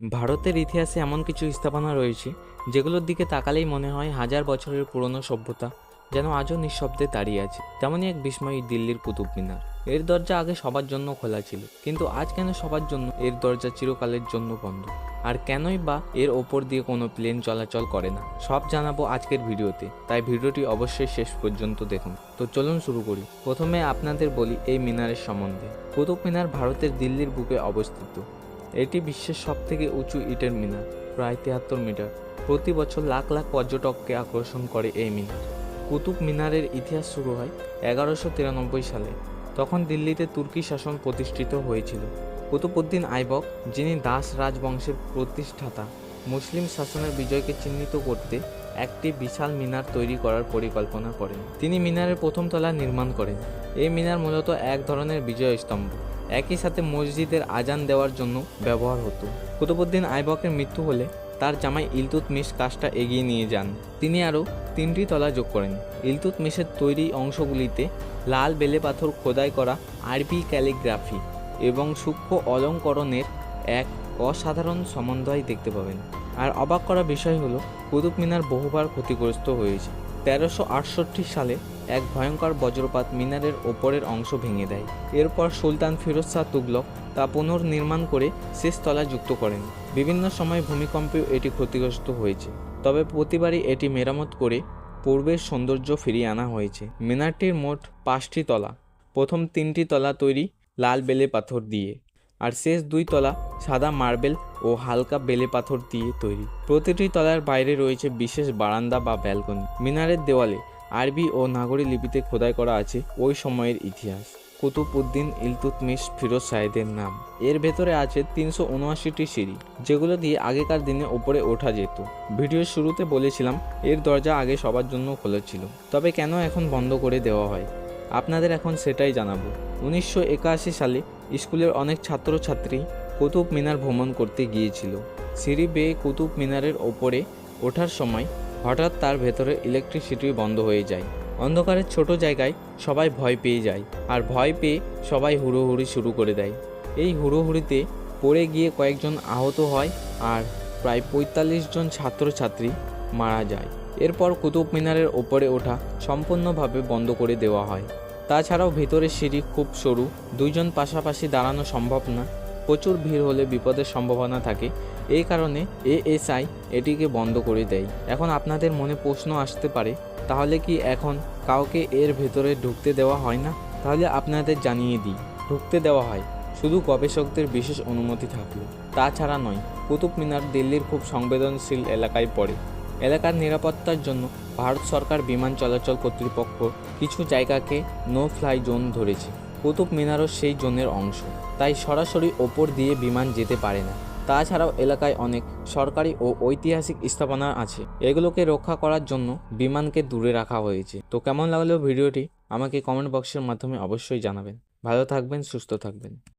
ভারতের ইতিহাসে এমন কিছু স্থাপনা রয়েছে, যেগুলোর দিকে তাকালেই মনে হয় হাজার বছরের পুরনো সভ্যতা যেন আজও নিঃশব্দে দাঁড়িয়ে আছে। তেমনই এক বিস্ময়ী দিল্লির কুতুব মিনার। এর দরজা আগে সবার জন্য খোলা ছিল, কিন্তু আজ কেন সবার জন্য এর দরজা চিরকালের জন্য বন্ধ? আর কেনই বা এর ওপর দিয়ে কোনো প্লেন চলাচল করে না? সব জানাব আজকের ভিডিওতে, তাই ভিডিওটি অবশ্যই শেষ পর্যন্ত দেখুন। তো চলুন শুরু করি। প্রথমে আপনাদের বলি এই মিনারের সম্বন্ধে। কুতুব মিনার ভারতের দিল্লির বুকে অবস্থিত। এটি বিশ্বের সবথেকে উঁচু ইটের মিনার, প্রায় তিয়াত্তর মিটার। প্রতি বছর লাখ লাখ পর্যটককে আকর্ষণ করে এই মিনার। কুতুব মিনারের ইতিহাস শুরু হয় এগারোশো তিরানব্বই সালে, তখন দিল্লিতে তুর্কি শাসন প্রতিষ্ঠিত হয়েছিল। কুতুবউদ্দিন আইবক, যিনি দাস রাজবংশের প্রতিষ্ঠাতা, মুসলিম শাসনের বিজয়কে চিহ্নিত করতে একটি বিশাল মিনার তৈরি করার পরিকল্পনা করেন। তিনি মিনারের প্রথম তলা নির্মাণ করেন। এই মিনার মূলত এক ধরনের বিজয় স্তম্ভ একই সাথে মসজিদের আজান দেওয়ার জন্য ব্যবহার হতো। কুতুবুদ্দিন আইবকের মৃত্যু হলে তার জামাই ইলতুৎমিশ কাজটা এগিয়ে নিয়ে যান। তিনি আরও তিনটি তলা যোগ করেন। ইলতুৎমিশের তৈরি অংশগুলিতে লাল বেলে পাথর খোদাই করা আরবি ক্যালিগ্রাফি এবং সূক্ষ্ম অলঙ্করণের এক অসাধারণ সমন্বয় দেখতে পাবেন। আর অবাক করা বিষয় হলো কুতুব মিনার বহুবার ক্ষতিগ্রস্ত হয়েছে। তেরোশো সালে এক ভয়ঙ্কর বজ্রপাত মিনারের ওপরের অংশ ভেঙে দেয়। এরপর সুলতান ফিরোজ শাহ তুগলক তা পুনর্নির্মাণ করে শেষ তলা যুক্ত করেন। বিভিন্ন সময় ভূমিকম্পেও এটি ক্ষতিগ্রস্ত হয়েছে। তবে প্রতিবারই এটি মেরামত করে পূর্বের সৌন্দর্য ফিরিয়ে আনা হয়েছে। মিনারটির মোট পাঁচটি তলা। প্রথম তিনটি তলা তৈরি লাল বেলে পাথর দিয়ে। আর শেষ দুই তলা সাদা মার্বেল ও হালকা বেলে পাথর দিয়ে তৈরি। প্রতিটি তলার বাইরে রয়েছে বিশেষ বারান্দা বা ব্যালকনি। মিনারের দেওয়ালে আরবি ও নাগরী লিপিতে খোদাই করা আছে ওই সময়ের ইতিহাস। কুতুব উদ্দিন ইলতুৎমিশ ফিরোজ সাহেদের নাম। এর ভেতরে আছে তিনশো উনআশিটি সিঁড়ি, যেগুলো দিয়ে আগেকার দিনে ওপরে ওঠা যেত। ভিডিওর শুরুতে বলেছিলাম, এর দরজা আগে সবার জন্য খোলা ছিল, তবে কেন এখন বন্ধ করে দেওয়া হয়? আপনাদের এখন সেটাই জানাব। উনিশশো একাশি সালে স্কুলের অনেক ছাত্রছাত্রী কুতুব মিনার ভ্রমণ করতে গিয়েছিল। সিঁড়ি বেয়ে কুতুব মিনারের ওপরে ওঠার সময় হঠাৎ তার ভেতরে ইলেকট্রিসিটি বন্ধ হয়ে যায়। অন্ধকারের ছোট জায়গায় সবাই ভয় পেয়ে যায় আর ভয় পেয়ে সবাই হুড়োহুড়ি শুরু করে দেয়। এই হুড়োহুড়িতে পড়ে গিয়ে কয়েকজন আহত হয় আর প্রায় পঁয়তাল্লিশ জন ছাত্রছাত্রী মারা যায়। এরপর কুতুব মিনারের ওপরে ওঠা সম্পূর্ণভাবে বন্ধ করে দেওয়া হয়। তাছাড়াও ভেতরের সিঁড়ি খুব সরু, দুইজন পাশাপাশি দাঁড়ানো সম্ভব না। প্রচুর ভিড় হলে বিপদের সম্ভাবনা থাকে। এই কারণে এএসআই এটিকে বন্ধ করে দেয়। এখন আপনাদের মনে প্রশ্ন আসতে পারে, তাহলে কি এখন কাউকে এর ভেতরে ঢুকতে দেওয়া হয় না? তাহলে আপনাদের জানিয়ে দিই, ঢুকতে দেওয়া হয়। শুধু গবেষকদের বিশেষ অনুমতি থাকলে। তাছাড়া নয়, কুতুব মিনার দিল্লির খুব সংবেদনশীল এলাকায় পড়ে। এলাকার নিরাপত্তার জন্য ভারত সরকার বিমান চলাচল কর্তৃপক্ষ কিছু জায়গাকে নো ফ্লাই জোন ধরেছে। কুতুব মিনারও সেই জোনের অংশ। তাই সরাসরি ওপর দিয়ে বিমান যেতে পারে না। তাছাড়াও এলাকায় অনেক সরকারি ও ঐতিহাসিক স্থাপনা আছে। এগুলোকে রক্ষা করার জন্য বিমানকে দূরে রাখা হয়েছে। তো কেমন লাগল ভিডিওটি? আমাকে কমেন্ট বক্সের মাধ্যমে অবশ্যই জানাবেন। ভালো থাকবেন, সুস্থ থাকবেন।